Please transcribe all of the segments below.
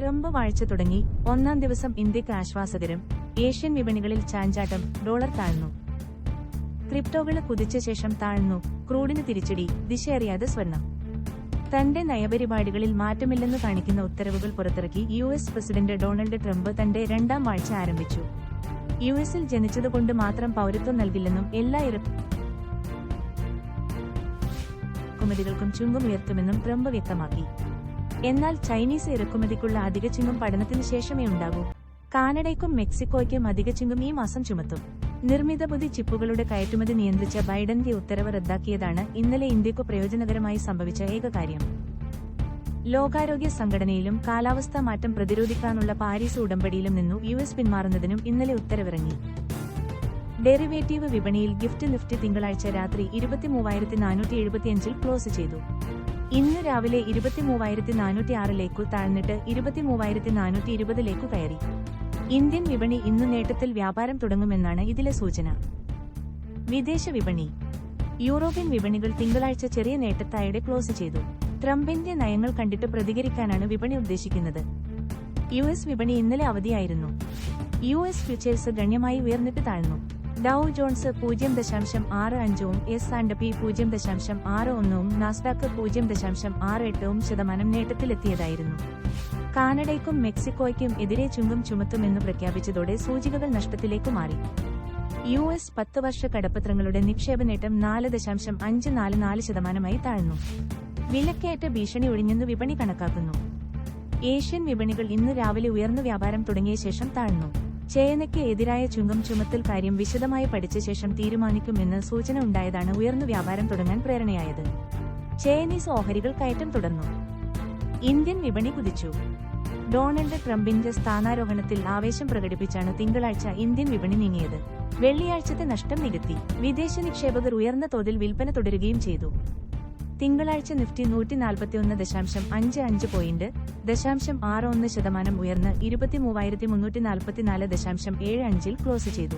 Trump വാഴ്ച തുടങ്ങി ഒന്നാം ദിവസം ഇന്ത്യയ്ക്ക് ആശ്വാസകരം. ഏഷ്യൻ വിപണികളിൽ ചാഞ്ചാട്ടം ഡോളർ താഴ്ന്നു. ക്രിപ്റ്റോകൾ കുതിച്ച ശേഷം താഴ്ന്നു. ക്രൂഡിന് തിരിച്ചടി ദിശയറിയാതെ സ്വർണം. തന്റെ നയപരിപാടികളിൽ മാറ്റമില്ലെന്ന് കാണിക്കുന്ന ഉത്തരവുകൾ പുറത്തിറക്കി U S president Donald Trump തന്റെ രണ്ടാം വാഴ്ച ആരംഭിച്ചു. യു എസിൽ ജനിച്ചതുകൊണ്ട് മാത്രം പൗരത്വം നൽകില്ലെന്നും എല്ലാ ഇറക്കുമതികൾക്കും ചുങ്കം ഉയർത്തുമെന്നും ട്രംപ് വ്യക്തമാക്കി. എന്നാൽ ചൈനീസ് ഇറക്കുമതിക്കുള്ള അധിക ചുങ്കം പഠനത്തിന് ശേഷമേ ഉണ്ടാകൂ. കാനഡയ്ക്കും മെക്സിക്കോയ്ക്കും അധിക ചിങ്ങും ഈ മാസം ചുമത്തും. നിർമ്മിത ബുദ്ധി ചിപ്പുകളുടെ കയറ്റുമതി നിയന്ത്രിച്ച ബൈഡന്റെ ഉത്തരവ് റദ്ദാക്കിയതാണ് ഇന്നലെ ഇന്ത്യക്കു പ്രയോജനകരമായി സംഭവിച്ച ഏക കാര്യം. ലോകാരോഗ്യ സംഘടനയിലും കാലാവസ്ഥാ മാറ്റം പ്രതിരോധിക്കാനുള്ള പാരീസ് ഉടമ്പടിയിലും നിന്നു യു എസ് പിന്മാറുന്നതിനും ഇന്നലെ ഉത്തരവിറങ്ങി. ഡെറിവേറ്റീവ് വിപണിയിൽ ഗിഫ്റ്റ് നിഫ്റ്റി തിങ്കളാഴ്ച രാത്രി ഇരുപത്തിമൂവായിരത്തി നാനൂറ്റി എഴുപത്തിയഞ്ചിൽ ക്ലോസ് ചെയ്തു. ഇന്ന് രാവിലെ ഇരുപത്തിമൂവായിരത്തി നാനൂറ്റി ആറിലേക്കു താഴ്ന്നിട്ട് ഇരുപത്തിമൂവായിരത്തി നാനൂറ്റി ഇരുപതിലേക്കു കയറി. ഇന്ത്യൻ വിപണി ഇന്ന് നേട്ടത്തിൽ വ്യാപാരം തുടങ്ങുമെന്നാണ് ഇതിലെ സൂചന. വിദേശ വിപണി. യൂറോപ്യൻ വിപണികൾ തിങ്കളാഴ്ച ചെറിയ നേട്ടത്തായുടെ ക്ലോസ് ചെയ്തു. ട്രംപിന്റെ നയങ്ങൾ കണ്ടിട്ട് പ്രതികരിക്കാനാണ് വിപണി ഉദ്ദേശിക്കുന്നത്. യു എസ് വിപണി ഇന്നലെ അവധിയായിരുന്നു. യു എസ് ഫ്യൂച്ചേഴ്സ് ഗണ്യമായി ഉയർന്നിട്ട് താഴ്ന്നു. ഡൌ ജോൺസ് പൂജ്യം ദശാംശം ആറ് അഞ്ചും എസ് ആൻഡ് പി പൂജ്യം ദശാംശം ആറ് ഒന്നും നാസ്ഡാക്ക് പൂജ്യം ദശാംശം ആറ് എട്ടും ശതമാനം നേട്ടത്തിലെത്തിയതായിരുന്നു. കാനഡയ്ക്കും മെക്സിക്കോയ്ക്കും എതിരെ ചുങ്കം ചുമത്തുമെന്ന് പ്രഖ്യാപിച്ചതോടെ സൂചികകൾ നഷ്ടത്തിലേക്ക് മാറി. യു എസ് പത്ത് വർഷ കടപ്പത്രങ്ങളുടെ നിക്ഷേപ നേട്ടം നാല് ദശാംശം അഞ്ച് നാല് നാല് ശതമാനമായി താഴ്ന്നു. വിലക്കേറ്റ ഭീഷണി ഒഴിഞ്ഞെന്ന് വിപണി കണക്കാക്കുന്നു. ഏഷ്യൻ വിപണികൾ ഇന്ന് രാവിലെ ഉയർന്നു വ്യാപാരം തുടങ്ങിയ ശേഷം താഴ്ന്നു. ചേനയ്ക്ക് എതിരായ ചുങ്കം ചുമത്തൽ കാര്യം വിശദമായി പഠിച്ച ശേഷം തീരുമാനിക്കുമെന്ന് സൂചന ഉണ്ടായതാണ് ഉയർന്നു വ്യാപാരം തുടങ്ങാൻ പ്രേരണയായത്. ചൈനീസ് ഓഹരികൾ കയറ്റം തുടർന്നു. ഇന്ത്യൻ വിപണി കുതിച്ചു. ഡൊണാൾഡ് ട്രംപിന്റെ സ്ഥാനാരോഹണത്തിൽ ആവേശം പ്രകടിപ്പിച്ചാണ് തിങ്കളാഴ്ച ഇന്ത്യൻ വിപണി നീങ്ങിയത്. വെള്ളിയാഴ്ചത്തെ നഷ്ടം നികത്തി. വിദേശ നിക്ഷേപകർ ഉയർന്ന തോതിൽ വിൽപ്പന തുടരുകയും ചെയ്തു. തിങ്കളാഴ്ച നിഫ്റ്റി നൂറ്റി നാൽപ്പത്തിയൊന്ന് ദശാംശം അഞ്ച് അഞ്ച് പോയിന്റ് ദശാംശം ആറ് ഒന്ന് ശതമാനം ഉയർന്ന് ഇരുപത്തി മൂവായിരത്തി മുന്നൂറ്റി നാൽപ്പത്തിനാല് ദശാംശം ഏഴ് അഞ്ചിൽ ക്ലോസ് ചെയ്തു.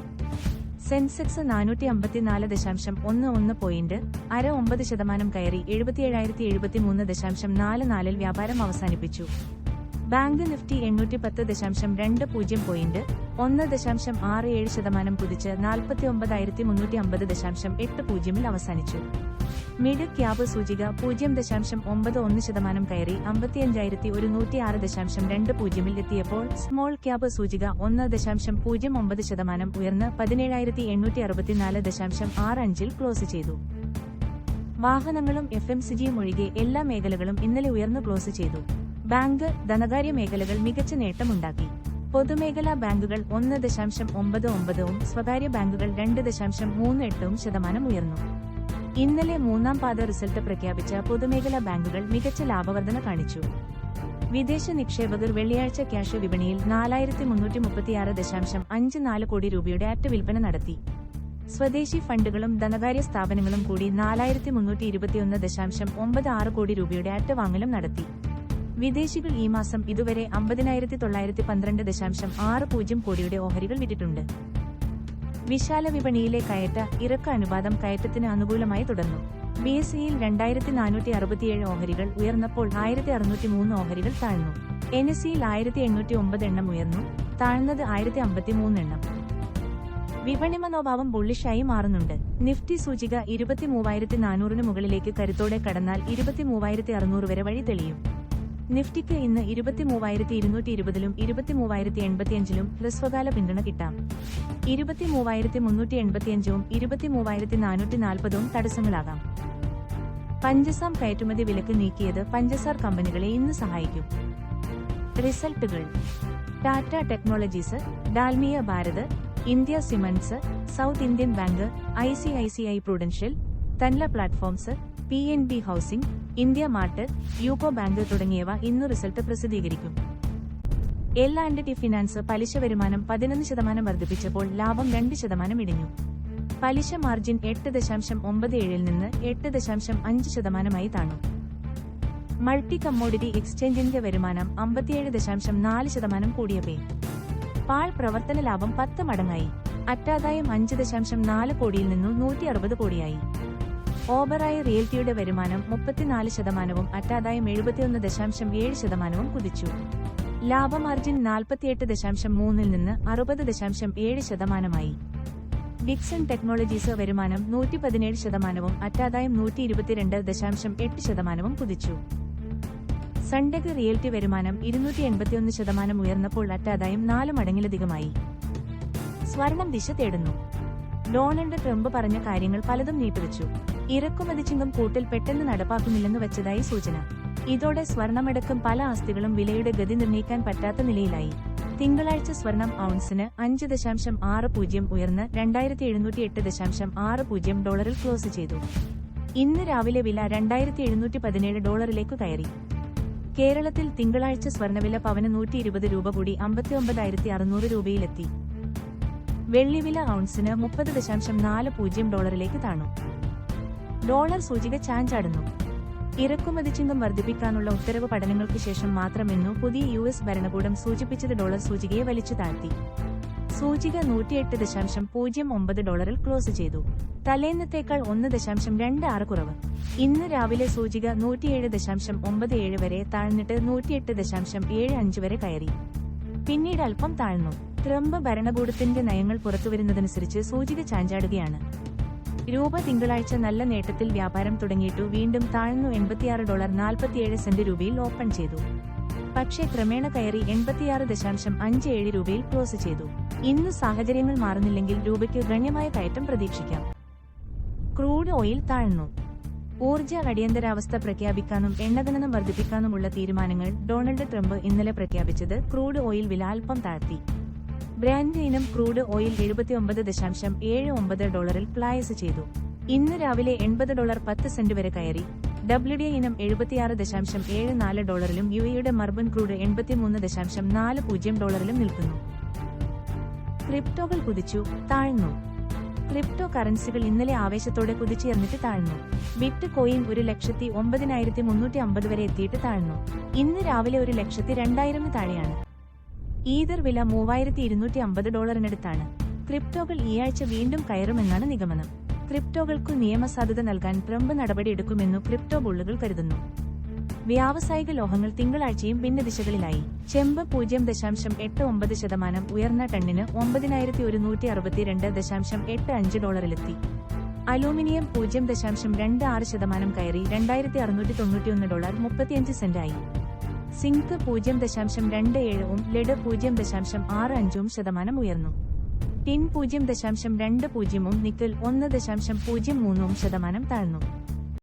സെൻസെക്സ് നാനൂറ്റി അമ്പത്തിനാല് ദശാംശം ഒന്ന് ഒന്ന് പോയിന്റ് അര ഒമ്പത് ശതമാനം കയറി എഴുപത്തിയേഴായിരത്തി എഴുപത്തിമൂന്ന് ദശാംശം നാല് നാലിൽ വ്യാപാരം അവസാനിപ്പിച്ചു. ബാങ്ക് നിഫ്റ്റി എണ്ണൂറ്റി പത്ത് ദശാംശം രണ്ട് പൂജ്യം പോയിന്റ് ഒന്ന് ദശാംശം ആറ് ഏഴ് ശതമാനം കുതിച്ച് നാൽപ്പത്തി ഒമ്പതായിരത്തി മുന്നൂറ്റി അമ്പത് ദശാംശം എട്ട് പൂജ്യമിൽ അവസാനിച്ചു. മിഡ് ക്യാബ് സൂചിക പൂജ്യം ദശാംശം ഒമ്പത് ഒന്ന് ശതമാനം കയറി അമ്പത്തിയഞ്ചായിരത്തി ഒരുന്നൂറ്റി ആറ് ദശാംശം രണ്ട് പൂജ്യമിൽ എത്തിയപ്പോൾ സ്മോൾ ക്യാബ് സൂചിക ഒന്ന് ദശാംശം പൂജ്യം ഒമ്പത് ശതമാനം ഉയർന്ന് പതിനേഴായിരത്തി എണ്ണൂറ്റി അറുപത്തിനാല് ദശാംശം ആറ് അഞ്ചിൽ ക്ലോസ് ചെയ്തു. വാഹനങ്ങളും എഫ് എം സിജിയും ഒഴികെ എല്ലാ മേഖലകളും ഇന്നലെ ഉയർന്നു ക്ലോസ് ചെയ്തു. ബാങ്ക് ധനകാര്യ മേഖലകൾ മികച്ച നേട്ടമുണ്ടാക്കി. പൊതുമേഖലാ ബാങ്കുകൾ ഒന്ന് ദശാംശം ഒമ്പത് ഒമ്പതും സ്വകാര്യ ബാങ്കുകൾ രണ്ട് ദശാംശം മൂന്ന് എട്ടും ശതമാനം ഉയർന്നു. ഇന്നലെ മൂന്നാം പാദ റിസൾട്ട് പ്രഖ്യാപിച്ച പൊതുമേഖലാ ബാങ്കുകൾ മികച്ച ലാഭവർധന കാണിച്ചു. വിദേശ നിക്ഷേപകർ വെള്ളിയാഴ്ച ക്യാഷ് വിപണിയിൽ നാലായിരത്തി മുന്നൂറ്റി മുപ്പത്തിയാറ് ദശാംശം അഞ്ച് നാല് കോടി രൂപയുടെ അറ്റ വിൽപ്പന നടത്തി. സ്വദേശി ഫണ്ടുകളും ധനകാര്യ സ്ഥാപനങ്ങളും കൂടി നാലായിരത്തി മുന്നൂറ്റി ഇരുപത്തിയൊന്ന് ദശാംശം ഒമ്പത് ആറ് കോടി രൂപയുടെ അറ്റ വാങ്ങലും നടത്തി. വിദേശികൾ ഈ മാസം ഇതുവരെ അമ്പതിനായിരത്തി തൊള്ളായിരത്തി പന്ത്രണ്ട് ദശാംശം ആറ് പൂജ്യം കോടിയുടെ ഓഹരികൾ വിറ്റിട്ടുണ്ട്. വിശാല വിപണിയിലെ കയറ്റ ഇറക്ക അനുപാതം കയറ്റത്തിന് അനുകൂലമായി തുടർന്നു. ബി എസ് സിയിൽ രണ്ടായിരത്തി നാനൂറ്റി അറുപത്തിയേഴ് ഓഹരികൾ ഉയർന്നപ്പോൾ ആയിരത്തി അറുന്നൂറ്റി മൂന്ന് ഓഹരികൾ താഴ്ന്നു. എൻ എസ് സിയിൽ ആയിരത്തി എണ്ണൂറ്റി ഒമ്പത് എണ്ണം ഉയർന്നു. താഴ്ന്നത് ആയിരത്തി അമ്പത്തി മൂന്ന് എണ്ണം. വിപണി മനോഭാവം ബുള്ളിഷായി മാറുന്നുണ്ട്. നിഫ്റ്റി സൂചിക ഇരുപത്തി മൂവായിരത്തി നാനൂറിന് മുകളിലേക്ക് കരുത്തോടെ കടന്നാൽ ഇരുപത്തി മൂവായിരത്തി അറുന്നൂറ് വരെ വഴി തെളിയും. നിഫ്റ്റിക്ക് ഇന്ന് ഇരുപത്തി മൂവായിരത്തി ഇരുന്നൂറ്റി ഇരുപതിലും ഇരുപത്തി മൂവായിരത്തി എൺപത്തിയഞ്ചിലും ഹ്രസ്വകാല പിന്തുണ കിട്ടാം. ഇരുപത്തി മൂവായിരത്തി മുന്നൂറ്റി എൺപത്തിയഞ്ചും ഇരുപത്തി മൂവായിരത്തി നാനൂറ്റി നാൽപ്പതും തടസ്സങ്ങളാകാം. പഞ്ചസാം കയറ്റുമതി വിലക്ക് നീക്കിയത് പഞ്ചസാർ കമ്പനികളെ ഇന്ന് സഹായിക്കും. റിസൾട്ടുകൾ. Tata Technologies Dalmia Bharat India Cements South Indian Bank I C I C I Prudential Tanla Platforms P N B Housing India Mart UCO Bank തുടങ്ങിയവ ഇന്ന് റിസൾട്ട് പ്രസിദ്ധീകരിക്കും. എൽ ആൻഡ് ടി ഫിനാൻസ് പലിശ വരുമാനം പതിനൊന്ന് ശതമാനം വർദ്ധിപ്പിച്ചപ്പോൾ ലാഭം രണ്ട് ശതമാനം ഇടിഞ്ഞു. പലിശ മാർജിൻ എട്ട് ദശാംശം ഒമ്പത് ഏഴിൽ നിന്ന് എട്ട് ദശാംശം അഞ്ച് ശതമാനമായി താണു. മൾട്ടി കമ്മോഡിറ്റി എക്സ്ചേഞ്ചിന്റെ വരുമാനം അമ്പത്തിയേഴ് ദശാംശം നാല് ശതമാനം കൂടിയ പേ പാൾ പ്രവർത്തന ലാഭം പത്ത് മടങ്ങായി. അറ്റാദായം അഞ്ച് ദശാംശം നാല് കോടിയിൽ നിന്നും നൂറ്റി അറുപത് കോടിയായി. ഓബറായ റിയൽറ്റിയുടെ വരുമാനം മുപ്പത്തിനാല് ശതമാനവും അറ്റാദായം എഴുപത്തിയൊന്ന് ദശാംശം ഏഴ് ശതമാനവും കുതിച്ചു. ലാഭമാർജിൻ നാൽപ്പത്തിയെട്ട് ദശാംശം മൂന്നിൽ നിന്ന് അറുപത് ദശാംശം ഏഴ് ശതമാനമായി. വിക്സൺ ടെക്നോളജീസ് വരുമാനം നൂറ്റി പതിനേഴ് ശതമാനവും അറ്റാദായം നൂറ്റി ഇരുപത്തിരണ്ട് ദശാംശം എട്ട് ശതമാനവും കുതിച്ചു. സൺടെക് റിയൽറ്റി വരുമാനം ഇരുന്നൂറ്റി എൺപത്തിയൊന്ന് ശതമാനം ഉയർന്നപ്പോൾ അറ്റാദായം നാല് മടങ്ങിലധികമായി. സ്വർണം ദിശ തേടുന്നു. ഡൊണാൾഡ് ട്രംപ് പറഞ്ഞ കാര്യങ്ങൾ പലതും നീട്ടിവെച്ചു. ഇറക്കുമതി ചിങ്കം കൂട്ടിൽ പെട്ടെന്ന് നടപ്പാക്കുമില്ലെന്ന് വെച്ചതായി സൂചന. ഇതോടെ സ്വർണമടക്കം പല ആസ്തികളും വിലയുടെ ഗതി നിർണയിക്കാൻ പറ്റാത്ത നിലയിലായി. തിങ്കളാഴ്ച സ്വർണം ഔൺസിന് അഞ്ച് ദശാംശം ആറ് പൂജ്യം ഉയർന്ന് രണ്ടായിരത്തി എഴുന്നൂറ്റി എട്ട് ദശാംശം ആറ് പൂജ്യം ഡോളറിൽ ക്ലോസ് ചെയ്തു. ഇന്ന് രാവിലെ വില രണ്ടായിരത്തി എഴുന്നൂറ്റി പതിനേഴ് ഡോളറിലേക്ക് കയറി. കേരളത്തിൽ തിങ്കളാഴ്ച സ്വർണവില പവന് നൂറ്റി ഇരുപത് രൂപ കൂടി അമ്പത്തി ഒമ്പതായിരത്തി അറുന്നൂറ് രൂപയിലെത്തി. വെള്ളിവില ഔൺസിന് മുപ്പത് ദശാംശം നാല് പൂജ്യം ഡോളറിലേക്ക് താണു. ഡോളർ സൂചിക ചാഞ്ചാടുന്നു. ഇറക്കുമതി ചിഹ്നം വർദ്ധിപ്പിക്കാനുള്ള ഉത്തരവ് പഠനങ്ങൾക്ക് ശേഷം മാത്രമെന്നു പുതിയ യു എസ് ഭരണകൂടം സൂചിപ്പിച്ചത് ഡോളർ സൂചികയെ വലിച്ചു താഴ്ത്തി. സൂചിക നൂറ്റിയെട്ട് ദശാംശം പൂജ്യം ഒമ്പത് ഡോളറിൽ ക്ലോസ് ചെയ്തു. തലേന്നത്തേക്കാൾ ഒന്ന് ദശാംശം രണ്ട് ആറ് കുറവ്. ഇന്ന് രാവിലെ സൂചിക നൂറ്റിയേഴ് ദശാംശം ഒമ്പത് ഏഴ് വരെ താഴ്ന്നിട്ട് നൂറ്റിയെട്ട് ദശാംശം ഏഴ് അഞ്ച് വരെ കയറി. പിന്നീട് അല്പം താഴ്ന്നു. ട്രംപ് ഭരണകൂടത്തിന്റെ നയങ്ങൾ പുറത്തുവരുന്നതനുസരിച്ച് സൂചിക ചാഞ്ചാടുകയാണ്. രൂപ തിങ്കളാഴ്ച നല്ല നേട്ടത്തിൽ വ്യാപാരം തുടങ്ങിയിട്ടു വീണ്ടും താഴ്ന്നു എൺപത്തിയാറ് ഡോളർ നാൽപ്പത്തിയേഴ് സെന്റ് രൂപയിൽ ഓപ്പൺ ചെയ്തു. പക്ഷേ ക്രമേണ കയറി എൺപത്തിയാറ് ദശാംശം അഞ്ച് ഏഴ് രൂപയിൽ ക്ലോസ് ചെയ്തു. ഇന്ന് സാഹചര്യങ്ങൾ മാറുന്നില്ലെങ്കിൽ രൂപയ്ക്ക് ഗണ്യമായ കയറ്റം പ്രതീക്ഷിക്കാം. ക്രൂഡ് ഓയിൽ താഴ്ന്നു. ഊർജ അടിയന്തരാവസ്ഥ പ്രഖ്യാപിക്കാനും എണ്ണഖനനം വർദ്ധിപ്പിക്കാനുമുള്ള തീരുമാനങ്ങൾ ഡൊണാൾഡ് ട്രംപ് ഇന്നലെ പ്രഖ്യാപിച്ചത് ക്രൂഡ് ഓയിൽ വില അല്പം താഴ്ത്തി. ബ്രാൻഡ് ഇനം ക്രൂഡ് ഓയിൽ എഴുപത്തിയൊമ്പത് ദശാംശം ഏഴ് ഒമ്പത് ഡോളറിൽ പ്ലായസ് ചെയ്തു. ഇന്ന് രാവിലെ എൺപത് ഡോളർ പത്ത് സെന്റ് വരെ കയറി. ഡബ്ല്യു ഡി ഇനം എഴുപത്തിയാറ് ദശാംശം ഏഴ് നാല് ഡോളറിലും യു എയുടെ മർബൻ ക്രൂഡ് എൺപത്തിമൂന്ന് ദശാംശം നാല് പൂജ്യം ഡോളറിലും നിൽക്കുന്നു. ക്രിപ്റ്റോകൾ കുതിച്ചു താഴ്ന്നു. ക്രിപ്റ്റോ കറൻസികൾ ഇന്നലെ ആവേശത്തോടെ കുതിച്ചുയർന്നിട്ട് താഴ്ന്നു. ബിറ്റ് കോയിൻ ഒരു ലക്ഷത്തി ഒമ്പതിനായിരത്തി മുന്നൂറ്റി അമ്പത് വരെ എത്തിയിട്ട് താഴ്ന്നു. ഇന്ന് രാവിലെ ഒരു ലക്ഷത്തി രണ്ടായിരം താഴെയാണ്. ഈതർ വില മൂവായിരത്തി ഇരുന്നൂറ്റി അമ്പത് ഡോളറിനടുത്താണ്. ക്രിപ്റ്റോകൾ ഈ ആഴ്ച വീണ്ടും കയറുമെന്നാണ് നിഗമനം. ക്രിപ്റ്റോകൾക്കു നിയമസാധുത നൽകാൻ ട്രംപ് നടപടിയെടുക്കുമെന്നു ക്രിപ്റ്റോ ബുള്ളുകൾ കരുതുന്നു. വ്യാവസായിക ലോഹങ്ങൾ തിങ്കളാഴ്ചയും ഭിന്നദിശകളിലായി. ചെമ്പ് പൂജ്യം ദശാംശം എട്ട് ഒമ്പത് ശതമാനം ഉയർന്ന ടണ്ണിന് ഒമ്പതിനായിരത്തി ഒരുന്നൂറ്റി അറുപത്തിരണ്ട് ദശാംശം എട്ട് അഞ്ച് ഡോളറിലെത്തി. അലൂമിനിയം പൂജ്യം ദശാംശം രണ്ട് ആറ് ശതമാനം കയറി രണ്ടായിരത്തി അറുന്നൂറ്റി തൊണ്ണൂറ്റിയൊന്ന് ഡോളർ മുപ്പത്തിയഞ്ച് സെന്റായി. സിങ്ക് പൂജ്യം ദശാംശം രണ്ട് ഏഴും ലെഡ് പൂജ്യം ദശാംശം ആറ് അഞ്ചും ശതമാനം ഉയർന്നു. ടിൻ പൂജ്യം ദശാംശം രണ്ട് പൂജ്യവും നിക്കൽ ഒന്ന് ദശാംശം പൂജ്യം മൂന്നും ശതമാനം താഴ്ന്നു.